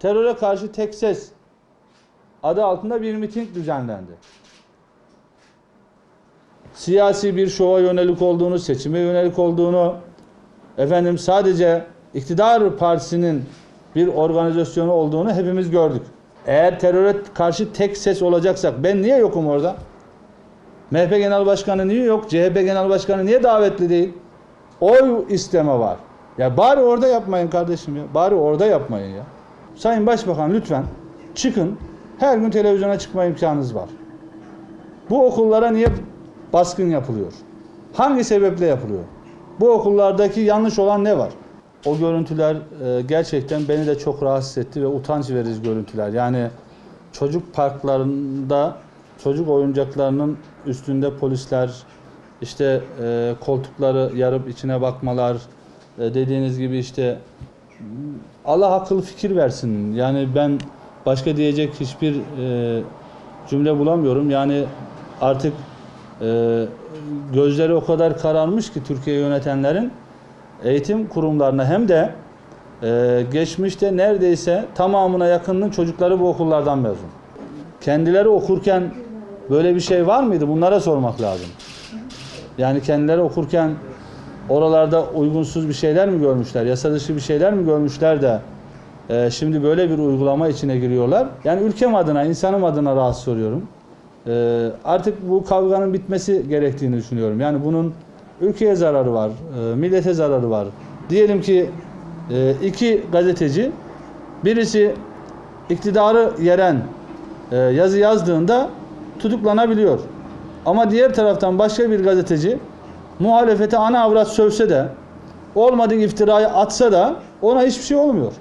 teröre karşı tek ses adı altında bir miting düzenlendi. Siyasi bir şova yönelik olduğunu, seçime yönelik olduğunu, efendim sadece iktidar partisinin bir organizasyonu olduğunu hepimiz gördük. Eğer teröre karşı tek ses olacaksak ben niye yokum orada? MHP Genel Başkanı niye yok? CHP Genel Başkanı niye davetli değil? Oy isteme var. Ya bari orada yapmayın kardeşim ya. Bari orada yapmayın ya. Sayın Başbakan lütfen çıkın. Her gün televizyona çıkma imkanınız var. Bu okullara niye baskın yapılıyor? Hangi sebeple yapılıyor? Bu okullardaki yanlış olan ne var? O görüntüler e, gerçekten beni de çok rahatsız etti ve utanç verici görüntüler. Yani çocuk parklarında çocuk oyuncaklarının üstünde polisler işte e, koltukları yarıp içine bakmalar e, dediğiniz gibi işte Allah akıl fikir versin. Yani ben başka diyecek hiçbir e, cümle bulamıyorum. Yani artık e, gözleri o kadar kararmış ki Türkiye yönetenlerin eğitim kurumlarına hem de e, geçmişte neredeyse tamamına yakınının çocukları bu okullardan mezun. Kendileri okurken böyle bir şey var mıydı? Bunlara sormak lazım. Yani kendileri okurken oralarda uygunsuz bir şeyler mi görmüşler, yasa dışı bir şeyler mi görmüşler de e, şimdi böyle bir uygulama içine giriyorlar. Yani ülkem adına, insanım adına rahatsız oluyorum. E, artık bu kavganın bitmesi gerektiğini düşünüyorum. Yani bunun ülkeye zararı var, e, millete zararı var. Diyelim ki e, iki gazeteci, birisi iktidarı yeren e, yazı yazdığında tutuklanabiliyor. Ama diğer taraftan başka bir gazeteci muhalefete ana avrat sövse de olmadığı iftirayı atsa da ona hiçbir şey olmuyor.